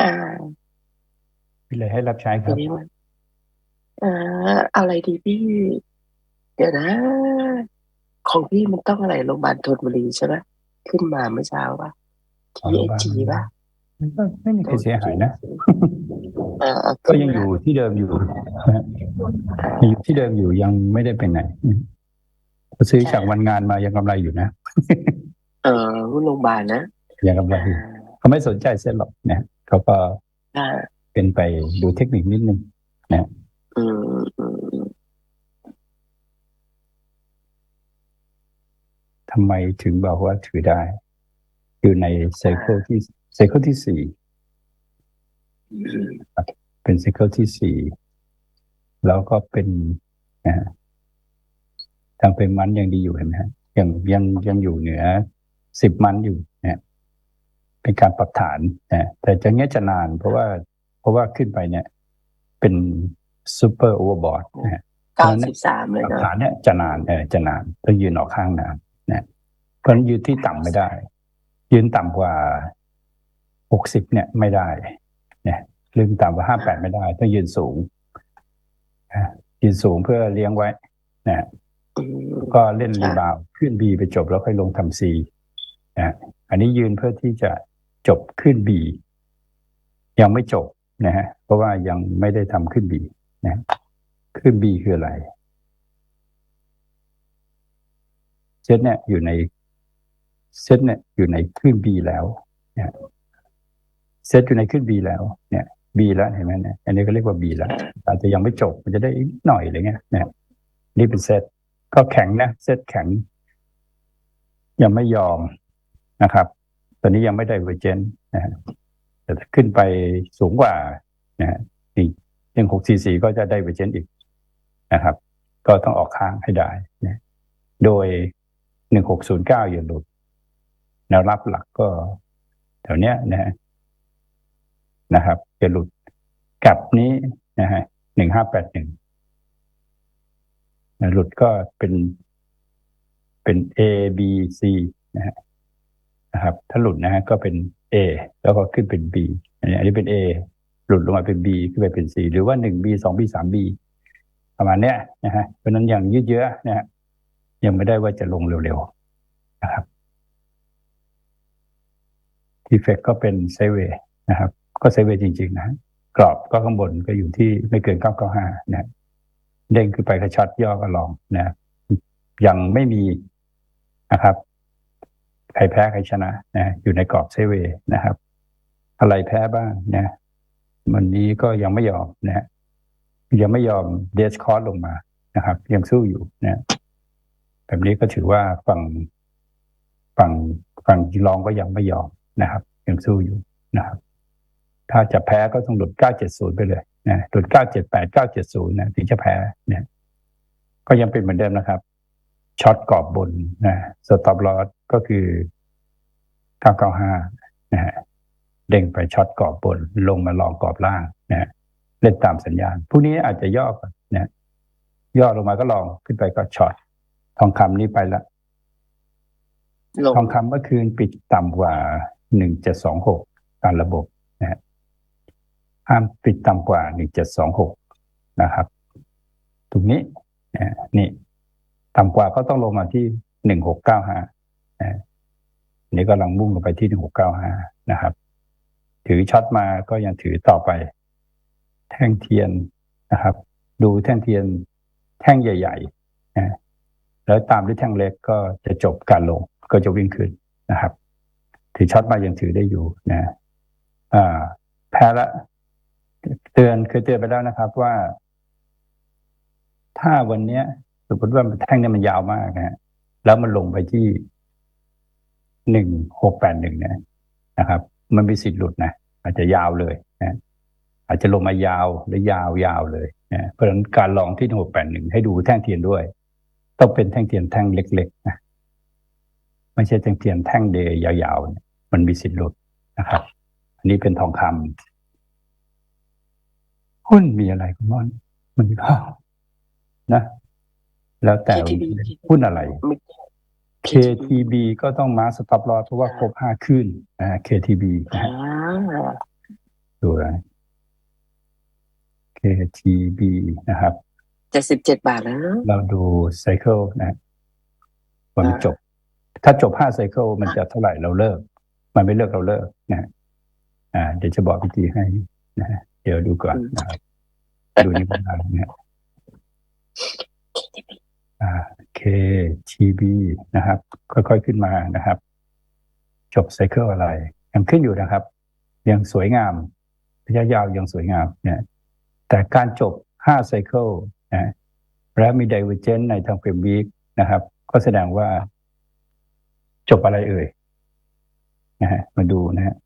อ่าพี่เลยให้รับใช้คทีรับ นี้มันอ่าอะไรดีพี่ เดี๋ยวนะ ของพี่มันต้องอะไรโรงพยาบาลธนบุรีใช่ไหมขึ้นมาเมื่อเช้าป่ะ อ๋อโรงพยาบาล THG ป่ะมันก็ไม่มีใครเสียหายนะ อ่าก็ยังอยู่ที่เดิมอยู่นะฮะยังอยู่ที่เดิมอยู่ยังไม่ได้ไปไหนก็ซื้อจากวันงานมายังกำไรอยู่นะเออหุ้นโรงพยาบาลนะยังกำไรอยู่เขาไม่สนใจเส้นหรอกนะ เขาก็อ่าเป็นไปดูเทคนิคนิดนึงอืมอืมอืมทำไมถึงบอกว่าถือได้ อยู่ในไซเคิลที่ไซเคิลที่สี่อืมเป็นไซเคิลที่สี่แล้วก็เป็นนะฮะทางเป็นมันยังดีอยู่เห็นไหมฮะยังยังยังอยู่เหนือสิบมันอยู่นะฮะ เป็นการปรับฐานนะแต่จะเงี้ยจะนานเพราะว่าเพราะว่าขึ้นไปเนี่ย เป็นซูเปอร์โอเวอร์บอทนะฮะเก้าสิบสามเลยหลักเนาะฐานเนี่ยจะนานเออจะนานต้องยืนออกข้างนานนะเพราะฉะนั้นยืนที่ต่ำไม่ได้ ยืนต่ำกว่าหกสิบเนี่ยไม่ได้เนี่ยลืมต่ำกว่าห้าแปดไม่ได้ ต้องยืนสูงนะยืนสูงเพื่อเลี้ยงไว้นะอืมก็เล่นรีบาวด์ขึ้นบีไปจบแล้วค่อยลงทำซีนะอันนี้ยืนเพื่อที่จะ จบขึ้นบียังไม่จบนะฮะเพราะว่ายังไม่ได้ทำขึ้นบีนะขึ้นบีคืออะไรเซตเนี่ยอยู่ในเซตเนี่ยอยู่ในขึ้นบีแล้วเนี่ยเซตอยู่ในขึ้นบีแล้วเนี่ยบีแล้วเห็นไหมเนี่ยอันนี้ก็เรียกว่าบีแล้วอาจจะยังไม่จบมันจะได้อีกหน่อยอะไรเงี้ยเนี่ยนี่เป็นเซตก็แข็งนะเซตแข็งยังไม่ยอมนะครับ ตอนนี้ยังไม่ได้เวอร์เจนนะฮะแต่ถ้าขึ้นไปสูงกว่านะฮะนี่หนึ่งหกสี่สี่ก็จะได้เวอร์เจนอีกนะครับ ก็ต้องออกข้างให้ได้นะโดยหนึ่งหกศูนย์เก้าอย่าหลุดแนวรับหลักก็แถวเนี้ยนะฮะนะครับอย่าหลุดกับนี้นะฮะหนึ่งห้าแปดหนึ่งหลุดก็เป็นเป็น A B C นะฮะ นะครับ ถ้าหลุดนะฮะก็เป็น A แล้วก็ขึ้นเป็น B อันนี้อันนี้เป็น A หลุดลงมาเป็น B ขึ้นไปเป็น C หรือว่าหนึ่ง B สอง B สาม B ประมาณเนี้ยนะฮะเพราะนั้นยังยืดเยื้อนะฮะยังไม่ได้ว่าจะลงเร็วๆนะครับทีเฟกก็เป็นไซเวย์นะครับ ก็ไซเวย์จริง ๆนะฮะกรอบก็ข้างบนก็อยู่ที่ไม่เกิน 995 นะเด้งขึ้นไปกระชัดย่อก็ลองนะยังไม่มีนะครับ ใครแพ้ใครชนะนะอยู่ในกรอบไซเวนะครับ อะไรแพ้บ้างนะวันนี้ก็ยังไม่ยอมนะยังไม่ยอมเดสคอร์สลงมานะครับ ยังสู้อยู่นะแบบนี้ก็ถือว่าฝั่งฝั่งฝั่งรองก็ยังไม่ยอมนะครับ ยังสู้อยู่นะครับ ถ้าจะแพ้ก็ต้องหลุด 970 ไปเลยนะหลุด 978 970 นะถึงจะแพ้เนี่ยก็ยังเป็นเหมือนเดิมนะครับ ช็อตกรอบบนนะสต็อปลอสก็คือ995นะฮะเด้งไปช็อตกรอบบน ลงมาลองกรอบล่างนะฮะเล่นตามสัญญาณพรุ่งนี้อาจจะย่อก่อนนะย่อลงมาก็ลองขึ้นไปก็ช็อตทองคำนี้ไปละลงทองคำเมื่อคืนปิดต่ำกว่า1726ตามระบบนะฮะห้ามปิดต่ำกว่า1726นะครับ ตรงนี้นะนี่ ต่ำกว่าก็ต้องลงมาที่1695นะอันนี้กำลังมุ่งลงไปที่1695นะครับ ถือช็อตมาก็ยังถือต่อไป แท่งเทียนนะครับ ดูแท่งเทียนแท่งใหญ่ๆนะแล้วตามด้วยแท่งเล็กก็จะจบการลง ก็จะวิ่งขึ้นนะครับ ถือช็อตมายังถือได้อยู่นะอ่าแพ้ละเตือนเคยเตือนไปแล้วนะครับว่า ถ้าวันเนี้ย สมมติว่าแท่งเนี่ยมันยาวมากนะฮะแล้วมันลงไปที่หนึ่งหกแปดหนึ่งเนี่ยนะครับ มันมีสิทธิ์หลุดนะอาจจะยาวเลยนะอาจจะลงมายาวและยาวยาวเลยนะเพราะฉะนั้นการลองที่หกแปดหนึ่งให้ดูแท่งเทียนด้วย ต้องเป็นแท่งเทียนแท่งเล็กๆนะไม่ใช่แท่งเทียนแท่งเดยยาวๆมันมีสิทธิ์หลุดนะครับ อันนี้เป็นทองคำหุ้นมีอะไรคุณม่อนมันมีข้าวนะ แล้วแต่ KTB หุ้นอะไรไม่ KTB ก็ต้องมาสต็อปลอเพราะว่าครบห้าขึ้นนะ KTB นะอ่าฮะดูนะ KTB นะครับเจ็ดสิบเจ็ดบาทแล้วเนอะเราดูไซเคิลนะว่ามันอ่าจบ ถ้าจบห้าไซเคิลมันจะเท่าไหร่เราเลิก มันไม่เลิกเราเลิกนะอ่า เดี๋ยวจะบอกวิธีให้นะฮะเดี๋ยวดูก่อนนะครับ ดูนี่ก็ได้นะฮะอ่า KTB นะครับ ค่อยๆขึ้นมานะครับ จบไซเคิลอะไรยังขึ้นอยู่นะครับ ยังสวยงามระยะยาวยังสวยงามเนี่ยแต่การจบ5ไซเคิลนะและมี d i v e r g e n c e ในทางเฟรมวีคนะครับ ก็แสดงว่า จบอะไรเอ่ยนะฮะมาดูนะฮะ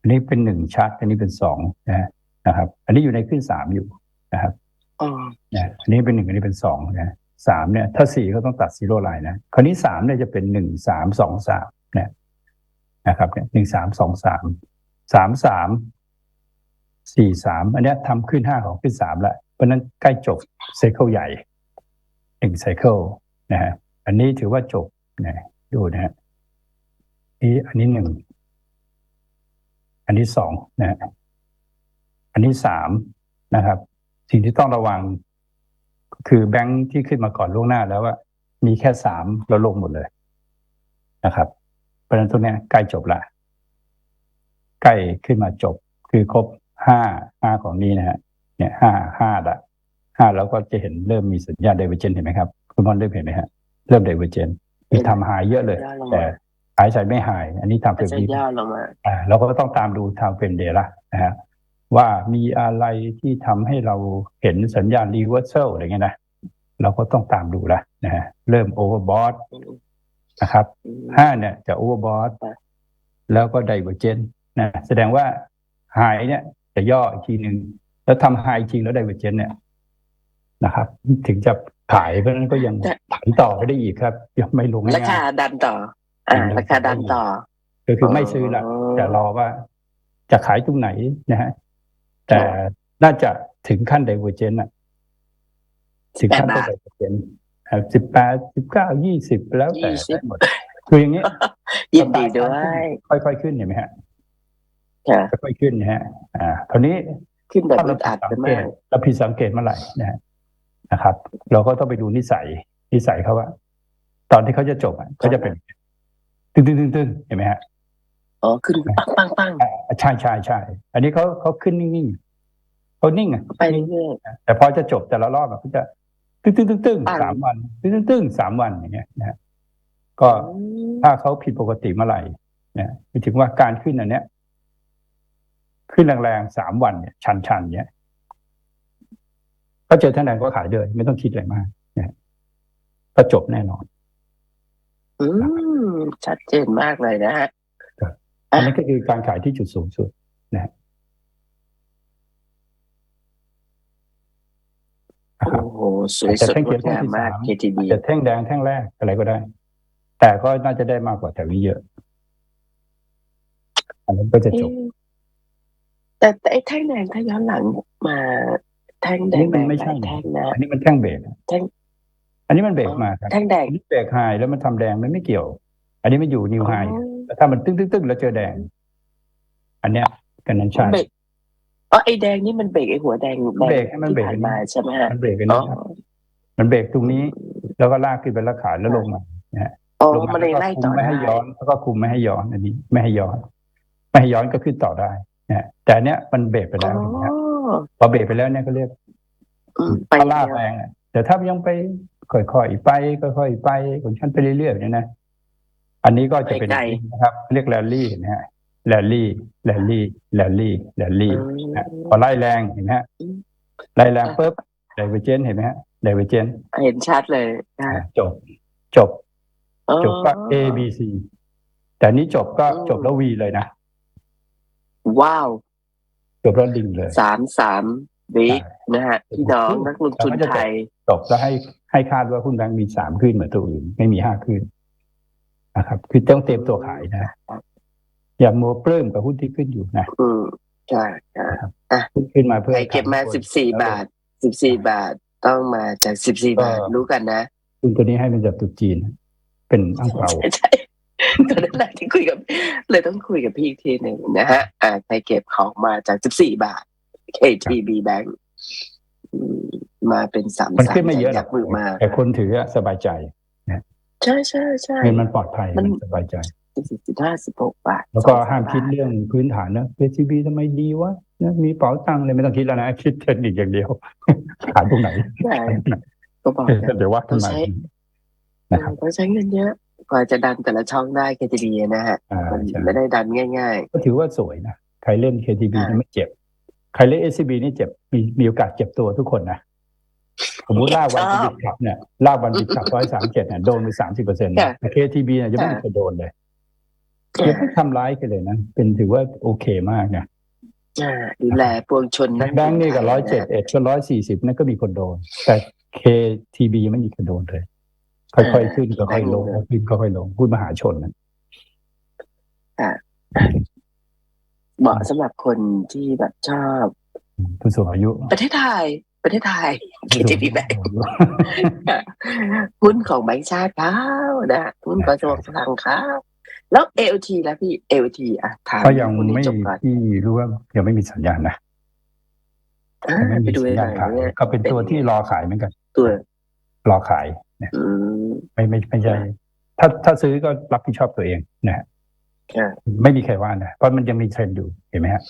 อันนี้เป็นหนึ่งชาร์ตอันนี้เป็นสองนะฮะนะครับ อันนี้อยู่ในขึ้นสามอยู่นะครับอ๋อนะอันนี้เป็นหนึ่งอันนี้เป็นสองนะ สามเนี่ยถ้าสี่ก็ต้องตัดซีโร่ไลน์นะคราวนี้สามเนี่ยจะเป็นหนึ่งสามสองสามเนี่ยนะครับเนี่ยหนึ่งสามสองสามสามสามสี่สามอันเนี้ยทำขึ้นห้าของขึ้นสามแล้วเพราะฉะนั้นใกล้จบไซเคิลใหญ่หนึ่งไซเคิลนะฮะอันนี้ถือว่าจบนะดูนะฮะนี่อันนี้หนึ่งอันนี้สองนะฮะอันนี้สามนะครับ สิ่งที่ต้องระวัง คือแบงค์ที่ขึ้นมาก่อนล่วงหน้าแล้วว่ามีแค่สามแล้วลงหมดเลยนะครับ เพราะฉะนั้นตรงเนี้ยใกล้จบละใกล้ขึ้นมาจบ คือครบห้าห้าของนี้นะฮะเนี่ยห้าห้าละห้าแล้วก็จะเห็นเริ่มมีสัญญาณเดเวอร์เจนเห็นไหมครับ คุณมอนเริ่มเห็นไหมฮะเริ่มเดเวอร์เจนมีทำหายเยอะเลย แต่หายใจไม่หาย อันนี้ทำเป็นจะวีอ่าเราก็ต้องตามดูทางเป็นเดละนะฮะ ว่ามีอะไรที่ทำให้เราเห็นสัญญาณรีเวอร์ a l อะไรเงี้ยนะเราก็ต้องตามดูละนะฮะเริ่มโอเวอร์บอทนะครับอืมห้าเนี่ยจะโอเวอร์บอทครับแล้วก็ไดเวอร์เจนนะแสดงว่าไฮเนี่ย จะย่ออีกทีหนึ่งแล้วทำไฮจริงแล้วไดเวอร์เจนเนี่ยนะครับ ถึงจะขายเพราะฉะนั้นก็ยังผันต่อไปได้อีกครับ ยังไม่ลงราง่ายคาดันต่ออ่าอืมราคาดันต่อๆก็คือไม่ซื้อละจะรอว่าจะขายตรงไหนนะฮะ แต่น่าจะถึงขั้นไดเวอร์เจนอะถึงขั้นไดเวอร์เจนสิบแปดสิบเก้ายี่สิบแล้วแต่ยี่สิบได้หมดคืออย่างนี้ยินดีด้วย ค่อยๆขึ้นเห็นไหมฮะค่ะค่อยๆขึ้นนะฮะ อ่าคราวนี้ขึ้นแบบถ้าอึเราดอัดผิดไปสังเกมาตกเราผิดสังเกตเมื่อไหร่นะฮะนะครับ เราก็ต้องไปดูนิสัยนิสัยเขาว่า ตอนที่เขาจะจบอะเขาจะเป็นตึ้งตึ้งตึ้งตึ้งเห็นไหมฮะ อ๋อขึ้นปังปังปังอ่าใช่ใช่ใช่อันนี้เขาเขาขึ้นนิ่งๆเขานิ่งอะไปเรื่อยแต่พอจะจบแต่ละรอบอะเขาจะตึ้งตึ้งตึ้งตึ้งอ่าสามวันตึ้งตึ้งตึ้งสามวันอย่างเงี้ยนะฮะก็ๆอืมถ้าเขาผิดปกติเมื่อไหร่เนี่ยหมายถึงว่าการขึ้นอันเนี้ย ขึ้นแรงๆสามวันเนี่ย ชันๆเนี่ยก็เจอท่านแดงก็ขายเลยไม่ต้องคิดอะไรมากเนี่ยก็จบแน่นอน อืมชัดเจนมากเลยนะฮะ อันนี้ก็คือการขายที่จุดสูงสุดนะฮะนะครับโอ้โหสวยสดงดงามมาก KTB จะแท่งแดงแท่งแรกอะไรก็ได้ แต่ก็น่าจะได้มากกว่าแถวนี้เยอะ อันนั้นก็จะจบเอ๊ะแต่แต่ไอ้แท่งแดงถ้าย้อนหลังมาแท่งแดอันงนี้มันไม่ใช่หลายแท่งนะอันนี้มันแท่งเบรกแท่งอันนี้มันเบรกมาครับแท่งแดงอันนี้เบรกไฮแล้วมันทำแดงมันไม่เกี่ยว อันนี้มันอยู่นิวไฮอ๋อแล้วถ้ามันตึ้งตึ้งตึ้งแล้วเจอแดง อันเนี้ยกันนั้นใช่เบรกอ๋อไอ้แดงนี่มันเบรกไอ้หัวแดงแดงเบรกให้มันที่เบรกผ่านอันนี้มาใช่ไหมฮะมันเบรกกันอ๋อนี้ครับมันเบรกตรงนี้ แล้วก็ลากขึ้นไปแล้วขายแล้วลงมาอ๋อลงมันเลยแล้วไล่ก็คุต่มอไม่ได้ให้ย้อนแล้วก็คุมไม่ให้ย้อนอันนี้ ไม่ให้ย้อน ไม่ให้ย้อนก็ขึ้นต่อได้นะฮะแต่อันเนี้ยมันเบรกไปอ๋แล้วอเห็นไหมครับพอเบรกไปแล้วเนี่ยก็เรียกอืมไปถ้าลากเดียวแรงอะแต่ถ้ายังไปค่อยๆไปค่อยๆไปของฉันไปเรื่อยๆเนี่ยนะ อันนี้ก็จะเป็นอย่างนี้นะครับ เรียกแรลลี่นะฮะแรลลี่แรลลี่แรลลี่แรลลี่อืมนะพอไล่แรงเห็นไหมฮะอืมไล่แรงปุ๊บไดเวอร์เจนเห็นไหมฮะไดเวอร์เจนเห็นชัดเลยนะจบ จบอ๋อจบก็ A B C แต่นี้จบก็อืมจบแล้ว V เลยนะ ว้าว จบแล้วดิ่งเลยสามสามวินะฮะพี่น้องนักลงทุนไทย จบแล้วให้ให้คาดว่าหุ้นแบงก์มีสามขึ้นเหมือนตัวอื่น ไม่มีห้าขึ้น นะครับ คือต้องเตรียมตัวขายนะ อย่ามัวปลื้มกับหุ้นที่ขึ้นอยู่นะ อืมใช่ใช่หุ้นขึ้นมาเพื่อใครเก็บมาขยสิบสี่บาทสิบสี่บาทต้องมาจากสิบสี่บาทรู้กันนะหุ้นตัวนี้ให้เป็นจากตุกจีน เป็นอังเปาใช่ใช่ตอนนั้นแหละที่คุยกับ เลยต้องคุยกับพี่อีกทีหนึ่งนะฮะอ่าใครเก็บของมาจาก14บาท KTB Bank อืมมาเป็นสามมันสามขึ้นไม่เยอะหรยัอกกมือมาแต่คนถืออะสบายใจ ใช่ใช่ใช่เงินมันปลอดภัยมันมันสบายใจสิบสิบห้าสิบหกบาท แล้วก็สองห้ามบทคิดเรื่องพื้นฐานนะ KTB ทำไมดีวะนะมีเป๋าตังค์เลยไม่ต้องคิดแล้วนะ คิดเทคนิคอย่างเดียวขายตรงไหนใช่ก็บอกนะเดี๋ยวว่ากันใหม่ต้องใช้นะครับต้องใช้เงินเยอะกว่าจะดันแต่ละช่องได้ KTB นะฮะอ่ามันใช่ไม่ได้ดันง่ายก็ถือว่าสวยนะ ใครเล่น KTB อ่านี่ไม่เจ็บ ใครเล่น SCB นี่เจ็บมีมีโอกาสเจ็บตัวทุกคนนะ สมมติลากวันบิดขับเนี่ยลากวันบิดขับร้อยสามเจ็ดเนี่ยโดนไปสามสิบเปอร์เซ็นต์แต่ KTB เนี่ยจะไม่มีใครโดนเลยๆยังไม่ทำร้ายกันเลยนะเป็นถือว่าโอเคมากนะอ่าดูแลปวงชนนักแบงค์นี่กับร้อยเจ็ดเอ็ดก็ร้อยสี่สิบนั่นก็มีคนโดน แต่ KTB ไม่มีคนโดนเลย ค่อยๆขึ้นก็ค่อยลงขึ้นก็ค่อยลงพูดมหาชนนะเหมาะสำหรับคนที่แบบชอบผู้สูงอายุ ประเทศไทย ประเทศไทย KTB Bank หุ้นของแบงก์ชาติเขานะหุ้นกระทรวงคลังเขาแล้ว AOT แล้วพี่ AOT อะถามก็ยังคนนี้ไม่จบก่อนที่รู้ว่ายังไม่มีสัญญาณนะอ่ายังไม่ไปมีดูสัญหญาน่ณอยขายเนี่ยก็เป็นตัวที่รอขายเหมือนกัน ตัวรอขายอืมไม่ไม่ไม่ใช่ถ้าถ้าซื้อก็รับผิดชอบตัวเองนะฮะค่ะไม่มีใครว่านะเพราะมันยังมีเทรนด์อยู่เห็นไหมฮะ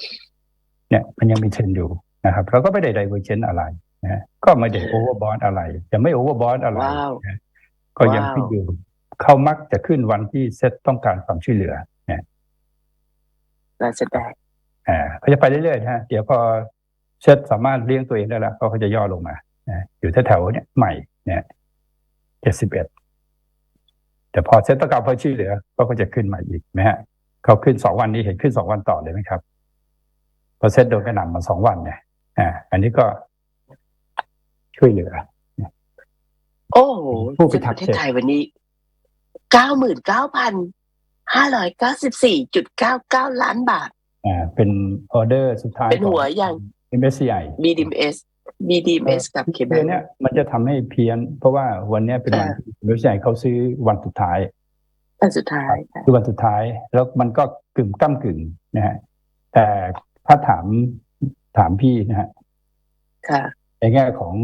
เนี่ย มันยังมีเทรนด์อยู่ นะครับแล้วก็ไม่ได้ไดเวอร์เจนอะไรนะฮะก็ไม่ได้โอเวอร์บอทอะไร จะไม่โอเวอร์บอทอะไรว้าวนะก็ยังขึ้นอยู่เขามักจะขึ้นวันที่เซ็ตต้องการความช่วยเหลือนะน่าจะได้อ่าเขาจะไปเรื่อยๆนะฮะเดี๋ยวพอเซ็ตสามารถเลี้ยงตัวเองได้แล้วเขาก็จะย่อลงมานะอยู่แถวๆเนี้ยใหม่เนี่ยเจ็ดสิบเอ็ดแต่พอเซ็ตต้องการความช่วยเหลือเขาก็จะขึ้นมาอีกนะฮะเขาขึ้นสองวันนี้เห็นขึ้นสองวันต่อเลยไหมครับพอเซ็ตโดนกระหน่ำมาสองวันเนี่ย อ่าอันนี้ก็ช่วยเหลือ โอ้โหผู้พิทัปกษ์ระเทศไทยวันนี้เก้าหมื่นเก้าพันห้าร้อยเก้าสิบสี่จุดเก้าเก้าล้านบาท อ่า เป็นออเดอร์สุดท้ายเป็นหัวอย่างเอ็มเอสซีไอ BDMs BDMs กับเคเดือนเนี้ยมันจะทำให้เพี้ยน เพราะว่าวันเนี้ยเป็นวันที่เอ็มเอสซีไอเขาซื้อวันสุดท้ายอันสุดท้ายค่ะคือวันสุดท้าย แล้วมันก็กึ่งก้ากึ่งนะฮะแต่ถ้าถาม ถามพี่นะฮะค่ะในแง่ของ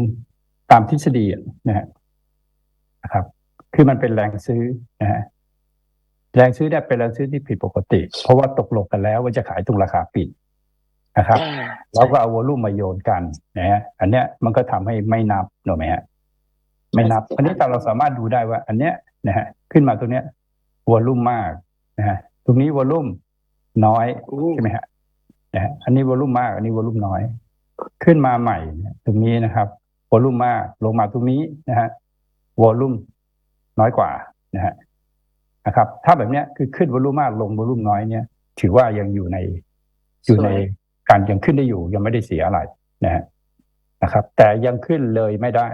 ตามทฤษฎีอะนะฮะนะครับ คือมันเป็นแรงซื้อนะฮะแรงซื้อเนี่ยเป็นแรงซื้อที่ผิดปกติ เพราะว่าตกลงกันแล้วว่าจะขายตรงราคาปิดนะครับอ่าแล้วก็เอาวอลลุ่มมาโยนกันนะฮะอันเนี้ยมันก็ทำให้ไม่นับหนูไหมฮะไม่นับอันนี้แต่เราสามารถดูได้ว่า อันเนี้ยนะฮะขึ้นมาตรงเนี้ยวอลลุ่มมากนะฮะตรงนี้วอลลุ่มน้อยอืมใช่ไหมฮะ นะฮะอันนี้วอลลุ่มมาก อันนี้วอลลุ่มน้อย ขึ้นมาใหม่เนี่ยตรงนี้นะครับวอลลุ่มมากลงมาตรงนี้นะฮะวอลลุ่มน้อยกว่านะฮะนะครับ ถ้าแบบเนี้ยคือขึ้นวอลลุ่มมากลงวอลลุ่มน้อยเนี่ย ถือว่ายังอยู่ในอยู่ในการยังขึ้นได้อยู่ยังไม่ได้เสียอะไรนะฮะนะครับ แต่ยังขึ้นเลยไม่ได้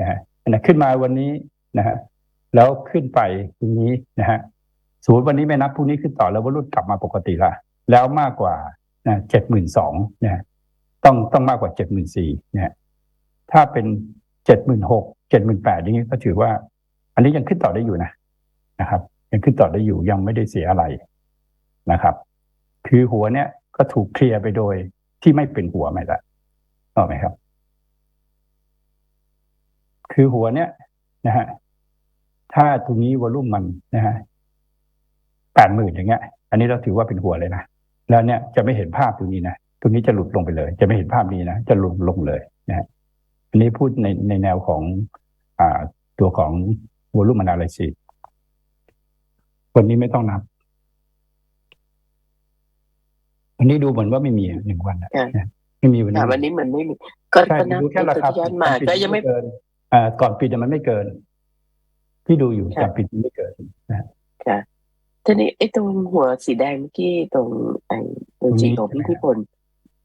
นะฮะอันนั้นขึ้นมาวันนี้นะฮะแล้วขึ้นไปตรงนี้นะฮะสมมติวันนี้ไม่นับพรุ่งนี้ขึ้นต่อแล้ววอลุ่มกลับมาปกติละแล้วมากกว่า นะเจ็ดหมื่นสองนะต้องต้องมากกว่าเจ็ดหมื่นสี่นะถ้าเป็นเจ็ดหมื่นหกเจ็ดหมื่นแปดอย่างนี้ก็ถือว่า อันนี้ยังขึ้นต่อได้อยู่นะนะครับ ยังขึ้นต่อได้อยู่ยังไม่ได้เสียอะไรนะครับ คือหัวเนี้ยก็ถูกเคลียร์ไปโดยที่ไม่เป็นหัวใหม่ละออกไหมครับ คือหัวเนี้ยนะฮะถ้าตรงนี้วอลลุ่มมันนะฮะแปดหมื่นอย่างเงี้ย อันนี้เราถือว่าเป็นหัวเลยนะ แล้วเนี่ยจะไม่เห็นภาพตรงนี้นะตรงนี้จะหลุดลงไปเลย จะไม่เห็นภาพนี้นะจะลงลงเลยนะฮะอันนี้พูดในในแนวของอ่าตัวของวอลลุ่มอนาลิซิสวันนี้ไม่ต้องนับวันนี้ดูเหมือนว่าไม่มีอะหนึ่งวันนะค่ะนะไม่มีวันนี้แต่วันนี้มันไม่มีก็ใช่ก็นับดูแค่ราคาที่ย้อนมาปิดก็ยังไม่เกินอ่าก่อนปิดอะมันไม่เกิน ที่ดูอยู่ค่ะก่อนปิดมันไม่เกิน ทีนี้ไอ้ตรงหัวสีแดงเมื่อกี้ตรงไอ้ตัวจริงของพี่พิพล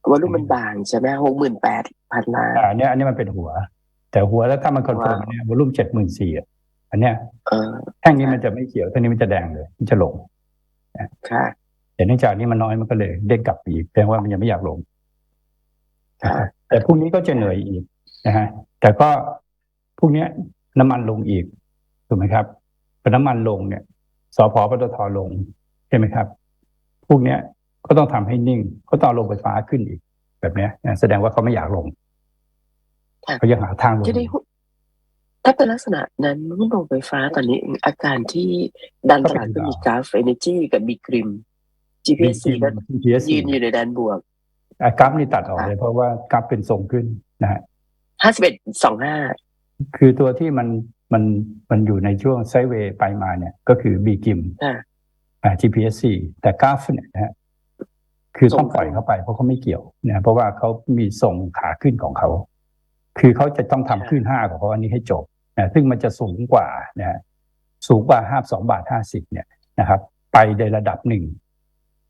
วอลุ่มมันบางใช่ไหมหกหมื่นแปดพันล้านอ่าอันเนี้ยอันนี้มันเป็นหัว แต่หัวแล้วถ้ามันคอนเฟิร์มว้าวเนี่ยวอลุ่มเจ็ดหมื่นสี่อันเนี้ยเออแท่งนี้มันจะไม่เขียวแท่งนี้มันจะแดงเลย มันจะลงค่ะแต่เนื่องจากนี้มันน้อยมันก็เลยเด้งกลับไปอีกแสดงว่ามันยังไม่อยากลงค่ะแต่พรุ่งนี้ก็จะเหนื่อยอีกนะฮะแต่ก็พรุ่งเนี้ยน้ำมันลงอีกถูกไหมครับพอน้ำมันลงเนี่ย สพปตทลงใช่ไหมครับ พวกเนี้ยก็ต้องทำให้นิ่งเขาต้องเอาลงไฟฟ้าขึ้นอีก แบบเนี้ยนะแสดงว่าเขาไม่อยากลงค่ะเขายังหาทางลงที่ได้หุ้นถ้าเป็นลักษณะนั้นหุ้นโรงไฟฟ้าตอนนี้อาการที่ดันตลาดก็มีกราฟเอเนจีกับบีกริม GPC ก็ GPS ยืนอยู่ในด้านบวกอะกราฟนี่ตัดออกเลยเพราะว่ากราฟเป็นทรงขึ้นนะฮะ51.25คือตัวที่มัน มันมันอยู่ในช่วงไซด์เวย์ไปมาเนี่ย ก็คือบีกิมค่ะอ่า GPSC แต่กราฟเนี่ยนะฮะคือต้องส่งปล่อยเข้าไปเพราะเขาไม่เกี่ยวนะเพราะว่าเขามีส่งขาขึ้นของเขา คือเขาจะต้องทำขึ้นห้าของเขาอันนี้ให้จบนะซึ่งมันจะสูงกว่านะฮะสูงกว่าห้าสองบาทห้าสิบเนี่ยนะครับ ไปในระดับหนึ่ง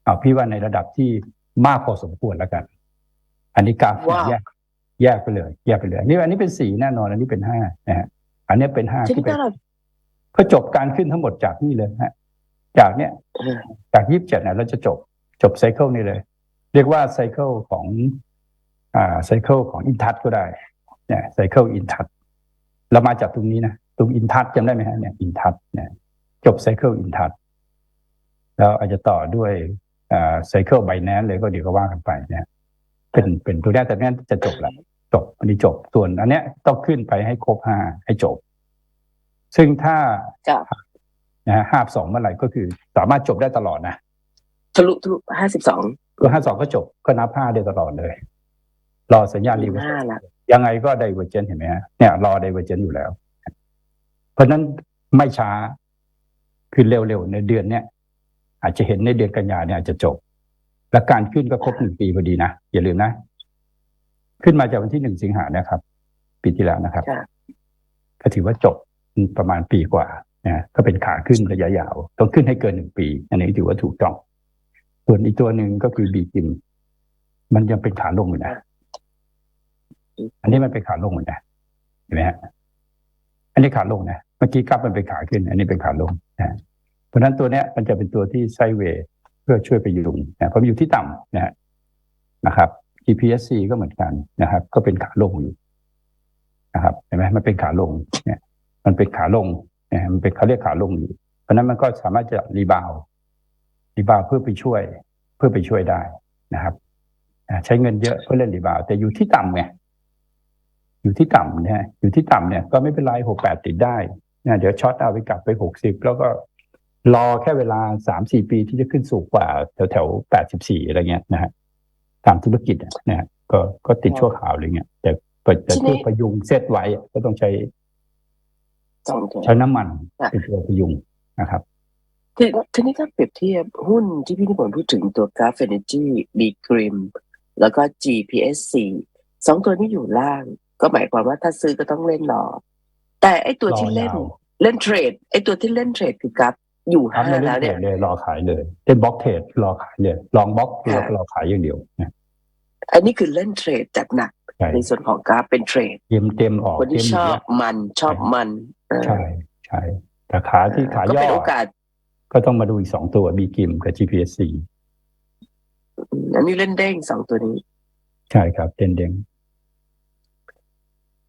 เอาพี่ว่าในระดับที่มากพอสมควรแล้วกัน อันนี้กราฟว้าวแยกแยกไปเลย แยกไปเลยนี่อันนี้เป็นสี่แน่นอน อันนี้เป็นห้านะฮะ อันนี้เป็นห้าทีที่นี้เป็นถ้าเราก็จบการขึ้นทั้งหมดจากนี่เลยฮะ จากเนี้ยเออจากยี่สิบเจ็ดเนี่ยเราจะจบจบไซเคิลนี้เลย เรียกว่าไซเคิลของอ่าไซเคิลของอินทัศก็ได้ เนี่ยไซเคิลอินทัศเรามาจากตรงนี้นะตรงอินทัศจำได้ไหมฮะเนี่ยอินทัศเนี่ยจบไซเคิลอินทัศแล้วอาจจะต่อด้วยอ่าไซเคิลไบแนนเลยก็เดี๋ยวก็ว่ากันไปเนี่ยเป็นเป็นตัวแรกแต่เนี้ยจะจบแล้ว จบอันนี้จบส่วนอันเนี้ยต้องขึ้นไปให้ครบห้าให้จบ ซึ่งถ้าจะนะฮะห้าสองเมื่อไหร่ก็คือ สามารถจบได้ตลอดนะทะลุทะลุ52ก็ห้าสองก็จบก็นับห้าได้ตลอดเลย รอสัญญาณรีเวอร์5ละยังไงก็ไดเวอร์เจนเห็นไหมฮะเนี่ยรอไดเวอร์เจนอยู่แล้ว เพราะฉะนั้นไม่ช้าคือเร็วๆในเดือนเนี้ยอาจจะเห็นในเดือนกันยาเนี่ยอาจจะจบ และการขึ้นก็ครบหนึ่งปีพอดีนะอย่าลืมนะ ขึ้นมาจากวันที่หนึ่งสิงหานะครับ ปีที่แล้วนะครับค่ะก็ถือว่าจบประมาณปีกว่านะก็เป็นขาขึ้นระยะยาวต้องขึ้นให้เกินหนึ่งปี อันนี้ถือว่าถูกต้อง ส่วนอีกตัวหนึ่งก็คือบีกิมมันยังเป็นขาลงอยู่นะอันนี้มันเป็นขาลงอยู่นะเห็นไหมฮะอันนี้ขาลงนะเมื่อกี้กราฟมันเป็นขาขึ้น อันนี้เป็นขาลงนะเพราะฉะนั้นตัวเนี้ย มันจะเป็นตัวที่ไซด์เวย์เพื่อช่วยไปยุงนะเพราะมันอยู่ที่ต่ำนะฮะนะครับ GPSC ก็เหมือนกันนะครับ ก็เป็นขาลงอยู่นะครับเห็นไหมมันเป็นขาลงเนี่ย มันเป็นขาลงเนะฮะมันเป็นเขาเรียกขาลงอยู่เพราะนั้นมันก็สามารถจะรีบาวรีบาวเพื่อไปช่วย เพื่อไปช่วยได้นะครับใช้เงินเยอะเพื่อเล่นรีบาวแต่อยู่ที่ต่ำไงอยู่ที่ต่ำเนี่ยอยู่ที่ต่ำเนี่ยก็ไม่เป็นไรหกแปดติดได้นะเดี๋ยวช็อตเอาไปกลับไปหกสิบแล้วก็รอแค่เวลาสามสี่ปีที่จะขึ้นสูงกว่าแถวแถวแปดสิบสี่อะไรเงี้ยนะฮะ ตามธุรกิจอะนะฮะก็ก็ติดชั่วคราวอะไรเงี้ยแต่แต่แต่เพื่อพยุงเซตไว้อะก็ต้องใช้สองตัวใช้น้ำมันค่ะเป็นตัวพยุงนะครับทีทีนี้ถ้าเปรียบเทียบหุ้นที่พี่นิพนธ์พูดถึงตัวกราฟเอเนจีบีกริมแล้วก็ GPSC สองตัวนี้อยู่ล่าง ก็หมายความว่าถ้าซื้อก็ต้องเล่นรอ แต่ไอตัวที่เล่นรอยาวเล่นเทรดไอตัวที่เล่นเทรดคือกราฟ อยู่ครับห้าไม่แล้เล่วนเทรเนี่ยดเลยรอขายเลยเป็นบล็อกเทรดรอขายเลยลองบล็อกแล้วค่ะรอขายอย่างเดียวนะอันนี้คือเล่นเทรดจัดหนักใช่ในส่วนของกราฟเป็นเทรดเตรียมเตรียมออกคนเตรีที่ยมชหอนีบมันชอบมันเออใช่ใช่แต่ขาที่ขาก็ย่อเป็นโอกาส ก็ต้องมาดูอีกสองตัวบีกิมกับ GPSC อืมอันนี้เล่นเด้งสองตัวนี้ ใช่ครับเด้งเด้ง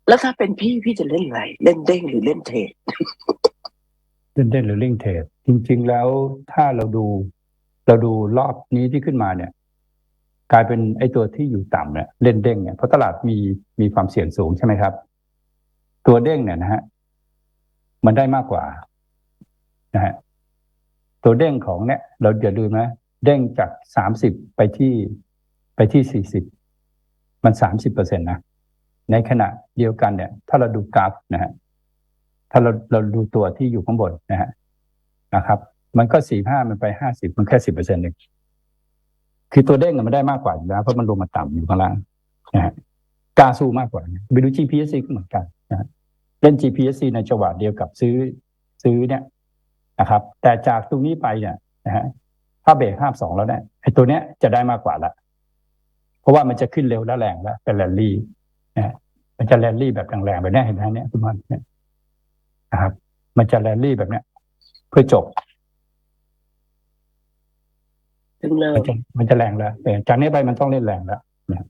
แล้วถ้าเป็นพี่พี่จะเล่นอะไรเล่นเด้งหรือเล่นเทรด เด้งเด้งหรือเร่งเทรดจริง ๆ แล้วถ้าเราดู เราดูรอบนี้ที่ขึ้นมาเนี่ย กลายเป็นไอ้ตัวที่อยู่ต่ำเนี่ยเล่นเด้งเนี่ยเพราะตลาดมีมีความเสี่ยงสูงใช่ไหมครับ ตัวเด้งเนี่ยนะฮะมันได้มากกว่านะฮะตัวเด้งของเนี่ย เราอย่าลืมนะเด้งจากสามสิบไปที่ไปที่สี่สิบมันสามสิบเปอร์เซ็นตนะในขณะเดียวกันเนี่ย ถ้าเราดูกราฟนะฮะ ถ้าเราเราดูตัวที่อยู่ข้างบนนะฮะนะครับ มันก็สี่ห้ามันไปห้าสิบมันแค่สิบเปอร์เซ็นต์เองคือตัวเด้งมันได้มากกว่าอยู่แล้วเพราะมันลงมาต่ำอยู่ข้างล่างนะฮะกล้าสู้มากกว่าไปดู GPSC ก็เหมือนกันนะเล่น GPSC ในจังหวะเดียวกับซื้อซื้อเนี่ยนะครับ แต่จากตรงนี้ไปเนี่ยนะฮะถ้าเบรกห้าสองแล้วเนี่ยไอ้ตัวเนี้ยจะได้มากกว่าละเพราะว่ามันจะขึ้นเร็วและแรงแล้วเป็นแรลลี่นะฮะมันจะแรลลี่แบบแรงๆแบบเนี้ยเห็นไหมเนี่ยคุณมันเนี่ย นะครับ มันจะแรลลี่แบบเนี้ย เพื่อจบถึงเริ่มันมจะมันจะแรงแล้วแต่จากนี้ไปมันต้องเล่นแรงแล้วนะ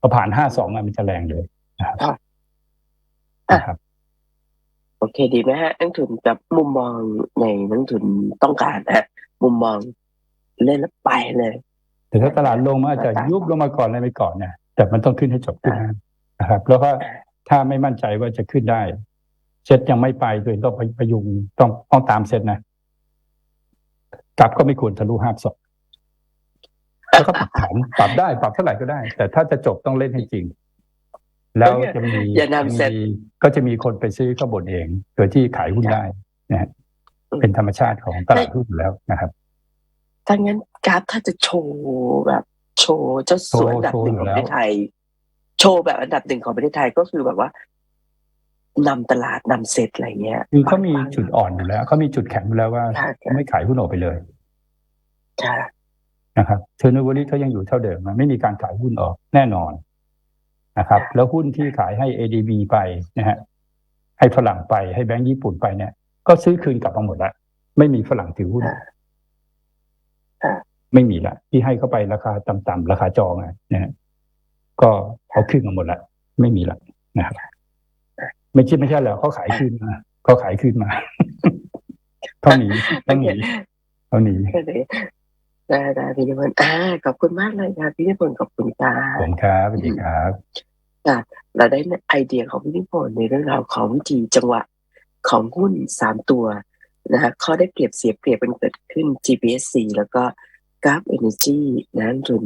พอผ่านห้าสองมันจะแรงเลยนะครับนะครับโอเคดีไหมฮะนักทุนกับมุมมองในนักทุนต้องการนะฮะมุมมองเล่นแล้วไปเลย แต่ถ้าตลาดลงมันอาจจะยุบลงมาก่อนอะไรไปก่อนเนี่ยแต่มันต้องขึ้นให้จบขึ้นนะนะครับ แล้วก็ถ้าไม่มั่นใจว่าจะขึ้นได้ เซ็ตยังไม่ไปตัวเองต้องไปพยุงต้องต้องตามเซ็ตนะกลับก็ไม่ควรทะลุห้าสองแล้วก็ปรับผันปรับได้ปรับเท่าไหร่ก็ได้ แต่ถ้าจะจบต้องเล่นให้จริง แล้วจะมีอย่านำเซ็ตมีก็จะมีคนไปซื้อข้างบนเองโดยที่ขายหุ้นได้นะฮะเป็นธรรมชาติของตลาดหุ้นอยู่แล้วนะครับถ้างั้นกราฟถ้าจะโชว์แบบโชว์เจ้าสัวอันดับหนึ่งของประเทศไทย โชว์แบบอันดับหนึ่งของประเทศไทยก็คือแบบว่า นำตลาดนำเซ็ตอะไรเงี้ยคือเขามีจุดอ่อนอยู่แล้วเขามีจุดแข็งอยู่แล้วว่าค่ะเขาไม่ขายหุ้นออกไปเลยค่ะนะครับเทอร์โนเวอรี่เขายังอยู่เท่าเดิมมันไม่มีการขายหุ้นออกแน่นอนนะครับ แล้วหุ้นที่ขายให้ ADB ไปนะฮะให้ฝรั่งไปให้แบงก์ญี่ปุ่นไปเนี่ย ก็ซื้อคืนกลับมาหมดแล้วไม่มีฝรั่งถือหุ้นอ่าอ่าไม่มีละที่ให้เข้าไปราคาต่ำๆราคาจองอะนะฮะก็เอาคืนมาหมดละไม่มีละนะครับ ไม่ใช่ไม่ใช่แล้วเขาขายคืนมาเขาขายคืนมาเขาหนีเขาหนีเขาหนีก็เลยได้ได้พี่นิพนธ์อ่าขอบคุณมากเลยค่ะพี่นิพนธ์ขอบคุณค่ะผมครับสวัสดีครับเราได้ไอเดียของพี่นิพนธ์ในเรื่องราวของวิธีจังหวะของหุ้นสามตัวนะฮะข้อได้เปรียบเสียเปรียบมันเกิดขึ้น GPSC แล้วก็กราฟ Energy นะนักลงทุน